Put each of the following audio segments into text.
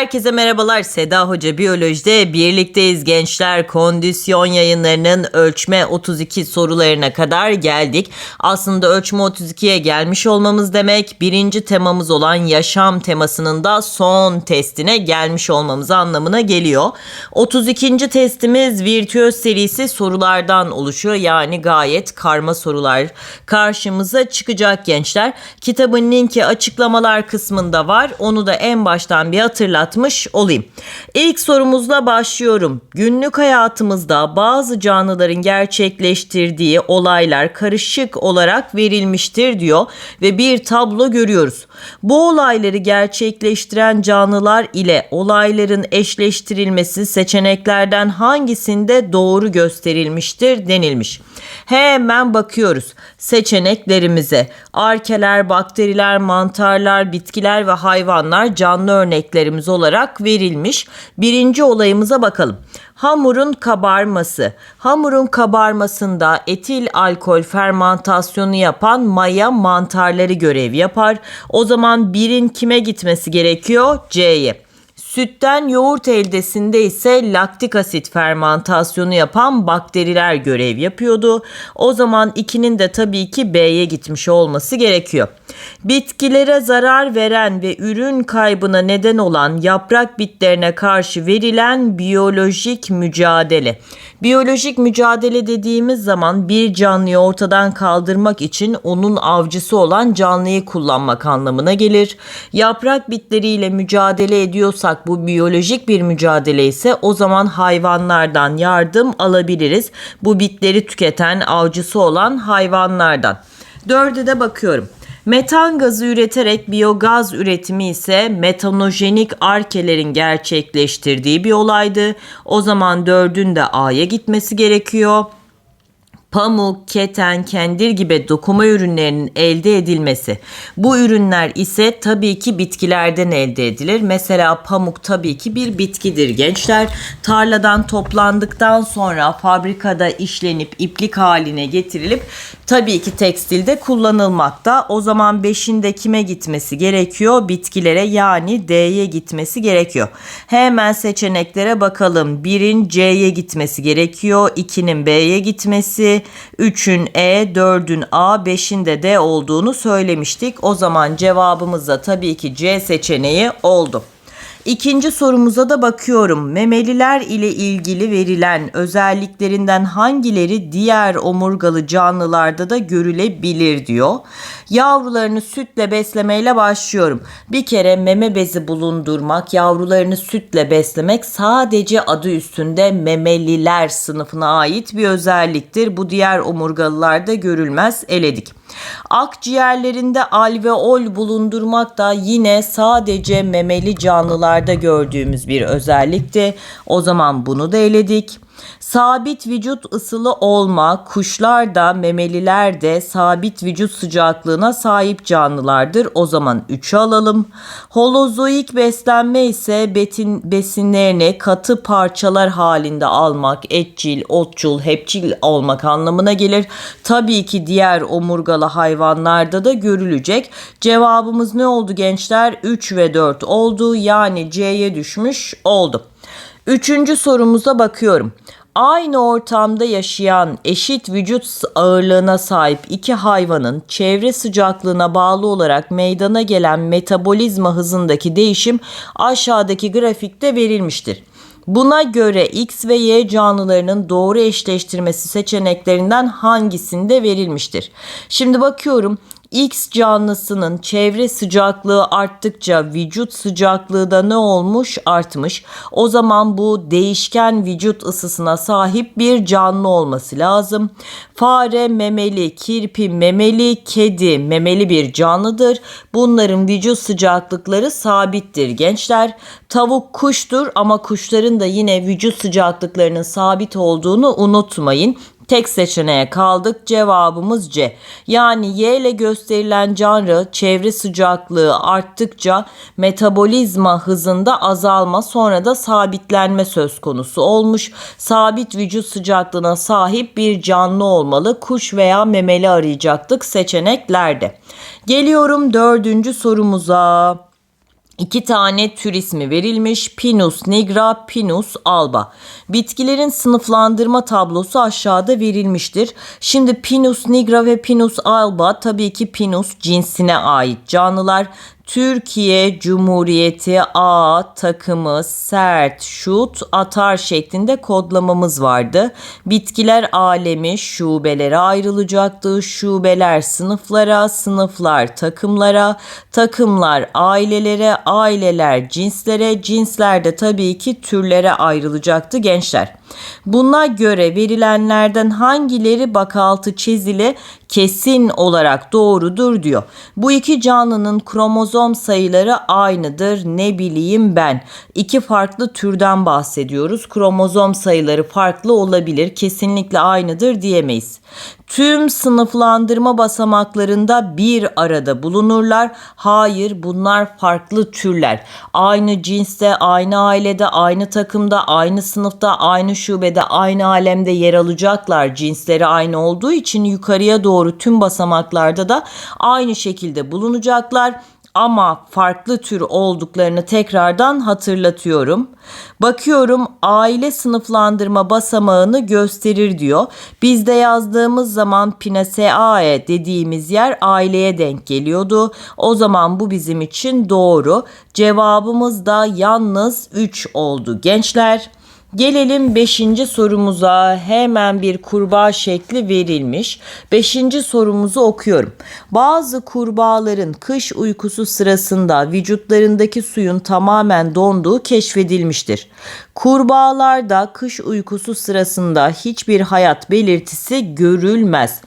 Herkese merhabalar. Seda Hoca Biyoloji'de birlikteyiz gençler. Kondisyon yayınlarının ölçme 32 sorularına kadar geldik. Aslında ölçme 32'ye gelmiş olmamız demek birinci temamız olan yaşam temasının da son testine gelmiş olmamız anlamına geliyor. 32. testimiz virtüöz serisi sorulardan oluşuyor. Yani gayet karma sorular karşımıza çıkacak gençler. Kitabın linki açıklamalar kısmında var. Onu da en baştan bir hatırlat hatırlatmış olayım. İlk sorumuzla başlıyorum. Günlük hayatımızda bazı canlıların gerçekleştirdiği olaylar karışık olarak verilmiştir diyor ve bir tablo görüyoruz. Bu olayları gerçekleştiren canlılar ile olayların eşleştirilmesi seçeneklerden hangisinde doğru gösterilmiştir denilmiş. Hemen bakıyoruz seçeneklerimize. Arkeler, bakteriler, mantarlar, bitkiler ve hayvanlar canlı örneklerimiz olarak verilmiş. Birinci olayımıza bakalım. Hamurun kabarması. Hamurun kabarmasında etil alkol fermentasyonu yapan maya mantarları görev yapar. O zaman birin kime gitmesi gerekiyor? C'ye. Sütten yoğurt eldesinde ise laktik asit fermentasyonu yapan bakteriler görev yapıyordu. O zaman 2'nin de tabii ki B'ye gitmiş olması gerekiyor. Bitkilere zarar veren ve ürün kaybına neden olan yaprak bitlerine karşı verilen biyolojik mücadele. Biyolojik mücadele dediğimiz zaman bir canlıyı ortadan kaldırmak için onun avcısı olan canlıyı kullanmak anlamına gelir. Yaprak bitleriyle mücadele ediyorsak bu biyolojik bir mücadele ise o zaman hayvanlardan yardım alabiliriz. Bu bitleri tüketen avcısı olan hayvanlardan. Dörde de bakıyorum. Metan gazı üreterek biyogaz üretimi ise metanojenik arkelerin gerçekleştirdiği bir olaydı. O zaman dördün de A'ya gitmesi gerekiyor pamuk, keten, kendir gibi dokuma ürünlerinin elde edilmesi. Bu ürünler ise tabii ki bitkilerden elde edilir. Mesela pamuk tabii ki bir bitkidir gençler. Tarladan toplandıktan sonra fabrikada işlenip iplik haline getirilip tabii ki tekstilde kullanılmakta. O zaman 5'in kime gitmesi gerekiyor? Bitkilere yani D'ye gitmesi gerekiyor. Hemen seçeneklere bakalım. 1'in C'ye gitmesi gerekiyor. 2'nin B'ye gitmesi, 3'ün E, 4'ün A, 5'in de D olduğunu söylemiştik. O zaman cevabımız da tabii ki C seçeneği oldu. İkinci sorumuza da bakıyorum. Memeliler ile ilgili verilen özelliklerinden hangileri diğer omurgalı canlılarda da görülebilir diyor. Yavrularını sütle beslemeyle başlıyorum. Bir kere meme bezi bulundurmak, yavrularını sütle beslemek sadece adı üstünde memeliler sınıfına ait bir özelliktir. Bu diğer omurgalılarda görülmez eledik. Akciğerlerinde alveol bulundurmak da yine sadece memeli canlılarda gördüğümüz bir özellikti. O zaman bunu da eledik. Sabit vücut ısılı olma, kuşlar da memeliler de sabit vücut sıcaklığına sahip canlılardır. O zaman 3'ü alalım. Holozoik beslenme ise betin, besinlerini katı parçalar halinde almak, etçil, otçul, hepçil olmak anlamına gelir. Tabii ki diğer omurgalı hayvanlarda da görülecek. Cevabımız ne oldu gençler? 3 ve 4 oldu. Yani C'ye düşmüş oldu. Üçüncü sorumuza bakıyorum. Aynı ortamda yaşayan eşit vücut ağırlığına sahip iki hayvanın çevre sıcaklığına bağlı olarak meydana gelen metabolizma hızındaki değişim aşağıdaki grafikte verilmiştir. Buna göre X ve Y canlılarının doğru eşleştirmesi seçeneklerinden hangisinde verilmiştir? Şimdi bakıyorum X canlısının çevre sıcaklığı arttıkça vücut sıcaklığı da ne olmuş? Artmış. O zaman bu değişken vücut ısısına sahip bir canlı olması lazım. Fare memeli, kirpi memeli, kedi memeli bir canlıdır. Bunların vücut sıcaklıkları sabittir gençler. Tavuk kuştur ama kuşların da yine vücut sıcaklıklarının sabit olduğunu unutmayın. Tek seçeneğe kaldık. Cevabımız C. Yani Y ile gösterilen canlı çevre sıcaklığı arttıkça metabolizma hızında azalma sonra da sabitlenme söz konusu olmuş. Sabit vücut sıcaklığına sahip bir canlı olmalı. Kuş veya memeli arayacaktık seçeneklerde. Geliyorum dördüncü sorumuza. İki tane tür ismi verilmiş. Pinus nigra, Pinus alba. Bitkilerin sınıflandırma tablosu aşağıda verilmiştir. Şimdi Pinus nigra ve Pinus alba tabii ki Pinus cinsine ait canlılar. Türkiye Cumhuriyeti A takımı sert şut atar şeklinde kodlamamız vardı. Bitkiler alemi şubelere ayrılacaktı. Şubeler sınıflara, sınıflar takımlara, takımlar ailelere, aileler cinslere, cinsler de tabii ki türlere ayrılacaktı gençler. Buna göre verilenlerden hangileri bakaltı çizili kesin olarak doğrudur diyor. Bu iki canlının kromozom sayıları aynıdır ne bileyim ben. İki farklı türden bahsediyoruz. Kromozom sayıları farklı olabilir. Kesinlikle aynıdır diyemeyiz. Tüm sınıflandırma basamaklarında bir arada bulunurlar. Hayır bunlar farklı türler. Aynı cinste, aynı ailede, aynı takımda, aynı sınıfta, aynı şubede, aynı alemde yer alacaklar. Cinsleri aynı olduğu için yukarıya doğru tüm basamaklarda da aynı şekilde bulunacaklar ama farklı tür olduklarını tekrardan hatırlatıyorum. Bakıyorum aile sınıflandırma basamağını gösterir diyor. Bizde yazdığımız zaman Pinaceae dediğimiz yer aileye denk geliyordu. O zaman bu bizim için doğru. Cevabımız da yalnız 3 oldu gençler. Gelelim 5. sorumuza hemen bir kurbağa şekli verilmiş. 5. sorumuzu okuyorum. Bazı kurbağaların kış uykusu sırasında vücutlarındaki suyun tamamen donduğu keşfedilmiştir. Kurbağalarda kış uykusu sırasında hiçbir hayat belirtisi görülmez.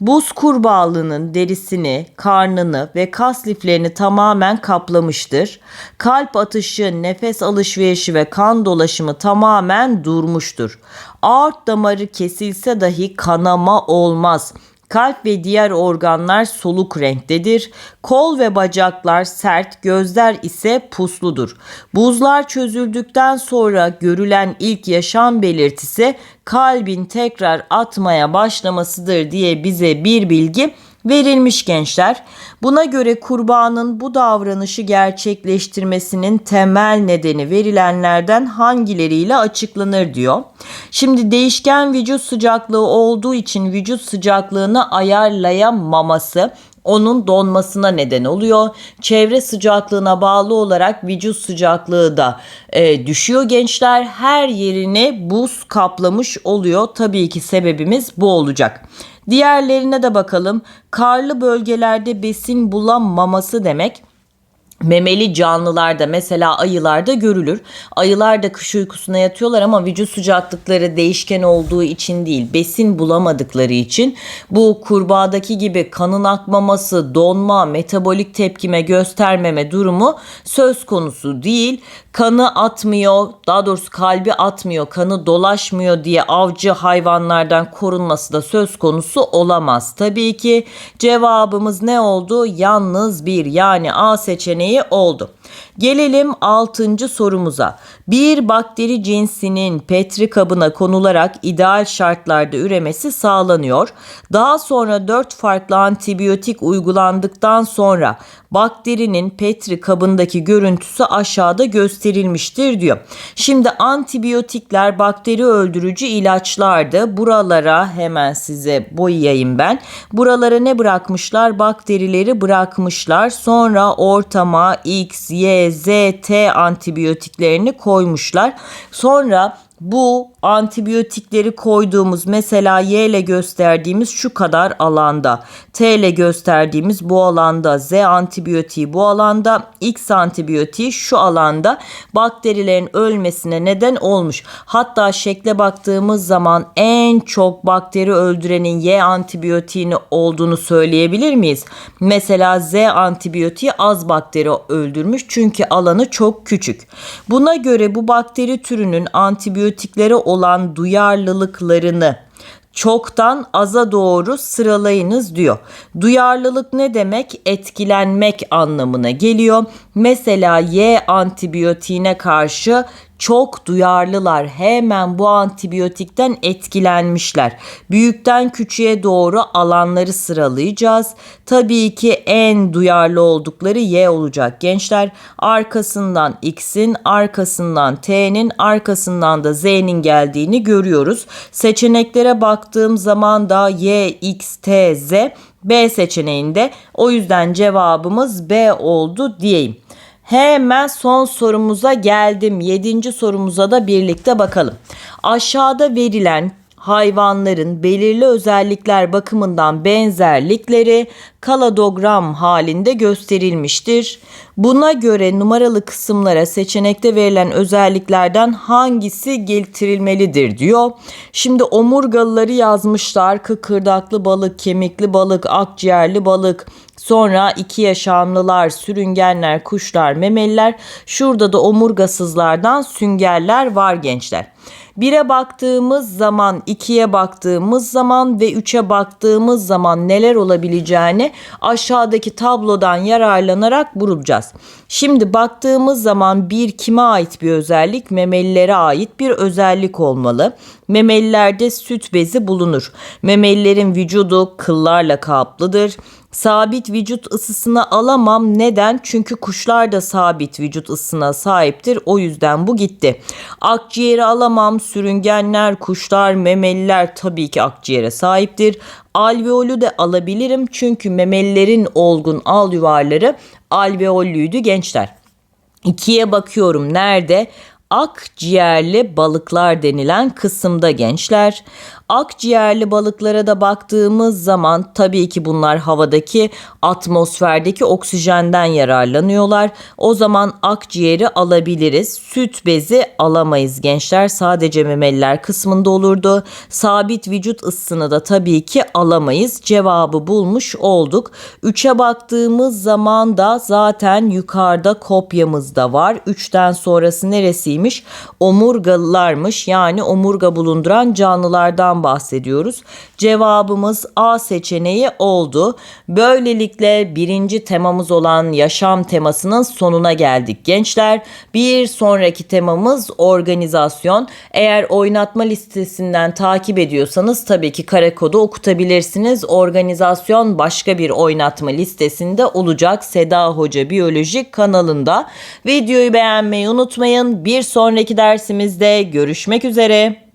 Buz kurbağalının derisini, karnını ve kas liflerini tamamen kaplamıştır. Kalp atışı, nefes alışverişi ve kan dolaşımı tamamen durmuştur. Aort damarı kesilse dahi kanama olmaz. Kalp ve diğer organlar soluk renktedir. Kol ve bacaklar sert, gözler ise pusludur. Buzlar çözüldükten sonra görülen ilk yaşam belirtisi kalbin tekrar atmaya başlamasıdır diye bize bir bilgi verilmiş gençler. Buna göre kurbanın bu davranışı gerçekleştirmesinin temel nedeni verilenlerden hangileriyle açıklanır diyor. Şimdi değişken vücut sıcaklığı olduğu için vücut sıcaklığını ayarlayamaması onun donmasına neden oluyor. Çevre sıcaklığına bağlı olarak vücut sıcaklığı da e, düşüyor gençler. Her yerini buz kaplamış oluyor. Tabii ki sebebimiz bu olacak. Diğerlerine de bakalım. Karlı bölgelerde besin bulamaması demek. Memeli canlılarda mesela ayılarda görülür. Ayılar da kış uykusuna yatıyorlar ama vücut sıcaklıkları değişken olduğu için değil, besin bulamadıkları için bu kurbağadaki gibi kanın akmaması, donma, metabolik tepkime göstermeme durumu söz konusu değil. Kanı atmıyor, daha doğrusu kalbi atmıyor, kanı dolaşmıyor diye avcı hayvanlardan korunması da söz konusu olamaz. Tabii ki cevabımız ne oldu? Yalnız bir yani A seçeneği seçeneği oldu. Gelelim 6. sorumuza. Bir bakteri cinsinin petri kabına konularak ideal şartlarda üremesi sağlanıyor. Daha sonra 4 farklı antibiyotik uygulandıktan sonra bakterinin petri kabındaki görüntüsü aşağıda gösterilmiştir diyor. Şimdi antibiyotikler bakteri öldürücü ilaçlardı. Buralara hemen size boyayayım ben. Buralara ne bırakmışlar? Bakterileri bırakmışlar. Sonra ortama X, Y, Z, T antibiyotiklerini koymuşlar. Sonra bu antibiyotikleri koyduğumuz mesela Y ile gösterdiğimiz şu kadar alanda, T ile gösterdiğimiz bu alanda, Z antibiyotiği bu alanda, X antibiyotiği şu alanda bakterilerin ölmesine neden olmuş. Hatta şekle baktığımız zaman en çok bakteri öldürenin Y antibiyotiğini olduğunu söyleyebilir miyiz? Mesela Z antibiyotiği az bakteri öldürmüş çünkü alanı çok küçük. Buna göre bu bakteri türünün antibiyotiklere olan duyarlılıklarını çoktan aza doğru sıralayınız diyor. Duyarlılık ne demek? Etkilenmek anlamına geliyor. Mesela Y antibiyotiğine karşı çok duyarlılar. Hemen bu antibiyotikten etkilenmişler. Büyükten küçüğe doğru alanları sıralayacağız. Tabii ki en duyarlı oldukları Y olacak gençler. Arkasından X'in, arkasından T'nin, arkasından da Z'nin geldiğini görüyoruz. Seçeneklere baktığım zaman da Y, X, T, Z B seçeneğinde. O yüzden cevabımız B oldu diyeyim. Hemen son sorumuza geldim. Yedinci sorumuza da birlikte bakalım. Aşağıda verilen hayvanların belirli özellikler bakımından benzerlikleri kaladogram halinde gösterilmiştir. Buna göre numaralı kısımlara seçenekte verilen özelliklerden hangisi getirilmelidir diyor. Şimdi omurgalıları yazmışlar. Kıkırdaklı balık, kemikli balık, akciğerli balık, Sonra iki yaşamlılar, sürüngenler, kuşlar, memeliler. Şurada da omurgasızlardan süngerler var gençler. 1'e baktığımız zaman, 2'ye baktığımız zaman ve 3'e baktığımız zaman neler olabileceğini aşağıdaki tablodan yararlanarak bulacağız. Şimdi baktığımız zaman bir kime ait bir özellik? Memelilere ait bir özellik olmalı. Memelilerde süt bezi bulunur. Memelilerin vücudu kıllarla kaplıdır. Sabit vücut ısısını alamam. Neden? Çünkü kuşlar da sabit vücut ısısına sahiptir. O yüzden bu gitti. Akciğeri alamam. Sürüngenler, kuşlar, memeliler tabii ki akciğere sahiptir. Alveolü de alabilirim. Çünkü memelilerin olgun al yuvarları alveollüydü gençler. İkiye bakıyorum. Nerede? akciğerli balıklar denilen kısımda gençler. Akciğerli balıklara da baktığımız zaman tabii ki bunlar havadaki atmosferdeki oksijenden yararlanıyorlar. O zaman akciğeri alabiliriz. Süt bezi alamayız gençler. Sadece memeliler kısmında olurdu. Sabit vücut ısısını da tabii ki alamayız. Cevabı bulmuş olduk. 3'e baktığımız zaman da zaten yukarıda kopyamız da var. 3'ten sonrası neresiymiş? Omurgalılarmış. Yani omurga bulunduran canlılardan bahsediyoruz. Cevabımız A seçeneği oldu. Böylelikle birinci temamız olan yaşam temasının sonuna geldik gençler. Bir sonraki temamız organizasyon. Eğer oynatma listesinden takip ediyorsanız tabii ki kare kodu okutabilirsiniz. Organizasyon başka bir oynatma listesinde olacak Seda Hoca Biyoloji kanalında. Videoyu beğenmeyi unutmayın. Bir sonraki dersimizde görüşmek üzere.